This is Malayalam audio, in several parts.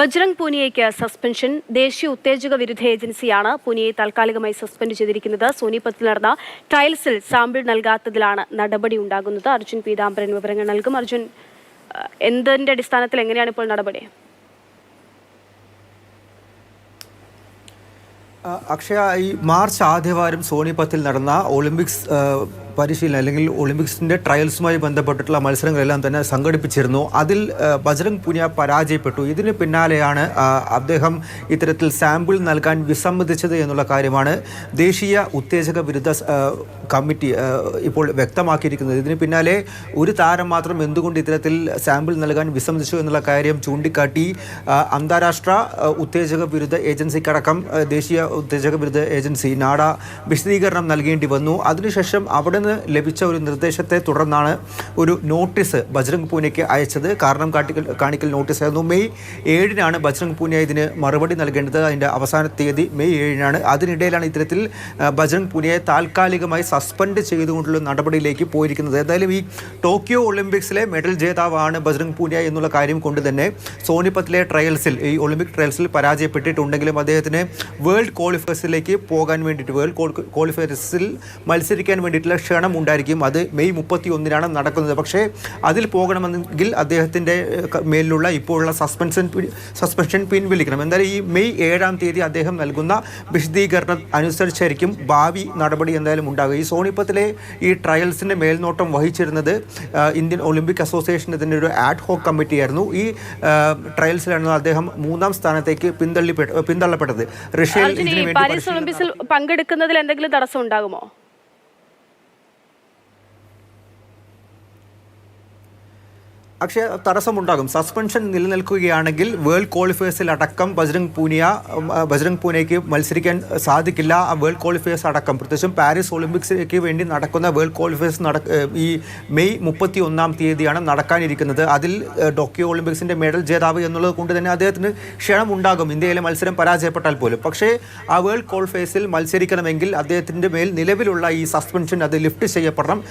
ബജ്രംഗ് പൂനിയയ്ക്ക് സസ്പെൻഷൻ. ദേശീയ ഉത്തേജക വിരുദ്ധ ഏജൻസിയാണ് പൂനിയെ താൽക്കാലികമായി സസ്പെൻഡ് ചെയ്തിരിക്കുന്നത്. സോനിപത്തിൽ നടന്ന ട്രയൽസിൽ സാമ്പിൾ നൽകാത്തതിലാണ് നടപടി ഉണ്ടാകുന്നത്. അർജുൻ പീതാംബരൻ വിവരങ്ങൾ നൽകും. അർജുൻ എന്തിന്റെ അടിസ്ഥാനത്തിൽ എങ്ങനെയാണ് ഇപ്പോൾ നടപടി? അക്ഷയ ഈ മാർച്ച് ആദ്യവാരം സോണിപത്തിൽ നടന്ന ഒളിമ്പിക്സ് പരിശീലനം അല്ലെങ്കിൽ ഒളിമ്പിക്സിന്റെ ട്രയൽസുമായി ബന്ധപ്പെട്ടിട്ടുള്ള മത്സരങ്ങളെല്ലാം തന്നെ സംഘടിപ്പിച്ചിരുന്നു. അതിൽ ബജ്രംഗ് പുനിയ പരാജയപ്പെട്ടു. ഇതിന് പിന്നാലെയാണ് അദ്ദേഹം ഇത്തരത്തിൽ സാമ്പിൾ നൽകാൻ വിസമ്മതിച്ചത് എന്നുള്ള കാര്യമാണ് ദേശീയ ഉത്തേജക വിരുദ്ധ കമ്മിറ്റി ഇപ്പോൾ വ്യക്തമാക്കിയിരിക്കുന്നത്. ഇതിന് പിന്നാലെ ഒരു താരം മാത്രം എന്തുകൊണ്ട് ഇത്തരത്തിൽ സാമ്പിൾ നൽകാൻ വിസമ്മതിച്ചു എന്നുള്ള കാര്യം ചൂണ്ടിക്കാട്ടി അന്താരാഷ്ട്ര ഉത്തേജക വിരുദ്ധ ഏജൻസിക്കടക്കം ദേശീയ ഉത്തേജക വിരുദ്ധ ഏജൻസി നാഡ വിശദീകരണം നൽകേണ്ടി വന്നു. അതിനുശേഷം അവിടെ നിന്ന് ലഭിച്ച ഒരു നിർദ്ദേശത്തെ തുടർന്നാണ് ഒരു നോട്ടീസ് ബജ്രംഗ് പൂനെക്ക് അയച്ചത്. കാരണം കാട്ടിക്കൽ കാണിക്കൽ നോട്ടീസ് ആയിരുന്നു മെയ് ഏഴിനാണ് ബജ്രംഗ് പൂനെ ഇതിന് മറുപടി നൽകേണ്ടത്. അതിന്റെ അവസാന തീയതി മെയ് ഏഴിനാണ്. അതിനിടയിലാണ് ഇത്തരത്തിൽ ബജ്രംഗ് പൂനെയെ താൽക്കാലികമായി സസ്പെൻഡ് ചെയ്തുകൊണ്ടുള്ള നടപടിയിലേക്ക് പോയിരിക്കുന്നത്. എന്തായാലും ഈ ടോക്കിയോ ഒളിമ്പിക്സിലെ മെഡൽ ജേതാവാണ് ബജ്രംഗ് പൂനിയ എന്നുള്ള കാര്യം കൊണ്ട് തന്നെ സോനിപത്തിലെ ട്രയൽസിൽ ഈ ഒളിമ്പിക് ട്രയൽസിൽ പരാജയപ്പെട്ടിട്ടുണ്ടെങ്കിലും അദ്ദേഹത്തിന് വേൾഡ് ക്വാളിഫയേഴ്സിലേക്ക് പോകാൻ വേണ്ടിയിട്ട് വേൾഡ് ക്വാളിഫയേഴ്സിൽ മത്സരിക്കാൻ വേണ്ടിയിട്ടുള്ള ക്ഷണം ഉണ്ടായിരിക്കും. അത് മെയ് മുപ്പത്തി ഒന്നിനാണ് നടക്കുന്നത്. പക്ഷേ അതിൽ പോകണമെങ്കിൽ അദ്ദേഹത്തിന്റെ മേലിലുള്ള ഇപ്പോഴുള്ള സസ്പെൻഷൻ സസ്പെൻഷൻ പിൻവലിക്കണം. എന്തായാലും ഈ മെയ് ഏഴാം തീയതി അദ്ദേഹം നൽകുന്ന വിശദീകരണം അനുസരിച്ചായിരിക്കും ഭാവി നടപടി എന്തായാലും ഉണ്ടാകുക ഈ സോണിപ്പത്തിലെ ഈ ട്രയൽസിന്റെ മേൽനോട്ടം വഹിച്ചിരുന്നത് ഇന്ത്യൻ ഒളിമ്പിക് അസോസിയേഷൻ ഇതിന്റെ ഒരു ആഡ് ഹോക്ക് കമ്മിറ്റിയായിരുന്നു ഈ ട്രയൽസിലാണ് അദ്ദേഹം മൂന്നാം സ്ഥാനത്തേക്ക് പിന്തള്ളിപ്പെട്ട പിന്തള്ളപ്പെട്ടത്. റഷ്യയിൽ പാരീസ് ഒളിമ്പിക്സിൽ പങ്കെടുക്കുന്നതിൽ എന്തെങ്കിലും തടസ്സം ഉണ്ടാകുമോ? പക്ഷേ തടസ്സമുണ്ടാകും. സസ്പെൻഷൻ നിലനിൽക്കുകയാണെങ്കിൽ വേൾഡ് ക്വാളിഫയേഴ്സിൽ അടക്കം ബജ്രംഗ് പൂനിയ ബജ്രംഗ് പൂനെക്ക് മത്സരിക്കാൻ സാധിക്കില്ല. ആ വേൾഡ് ക്വാളിഫയേഴ്സ് അടക്കം പ്രത്യേകിച്ചും പാരീസ് ഒളിമ്പിക്സിലേക്ക് വേണ്ടി നടക്കുന്ന വേൾഡ് ക്വാളിഫയേഴ്സ് നട ഈ മെയ് മുപ്പത്തി ഒന്നാം തീയതിയാണ് നടക്കാനിരിക്കുന്നത്. അതിൽ ടോക്കിയോ ഒളിമ്പിക്സിന്റെ മെഡൽ ജേതാവ് എന്നുള്ളത് കൊണ്ട് തന്നെ അദ്ദേഹത്തിന് ക്ഷണം ഉണ്ടാകും ഇന്ത്യയിലെ മത്സരം പരാജയപ്പെട്ടാൽ പോലും. പക്ഷേ ആ വേൾഡ് ക്വാളിഫയേഴ്സിൽ മത്സരിക്കണമെങ്കിൽ അദ്ദേഹത്തിന്റെ മേൽ നിലവിലുള്ള ഈ സസ്പെൻഷൻ അത് ലിഫ്റ്റ് ചെയ്യപ്പെടണം.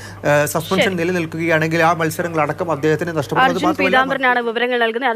സസ്പെൻഷൻ നിലനിൽക്കുകയാണെങ്കിൽ ആ മത്സരങ്ങളടക്കം അദ്ദേഹത്തിന് നഷ്ടപ്പെടുന്നത് അർജുൻ പീതാംബരനാണ് വിവരങ്ങൾ നൽകുന്നത്.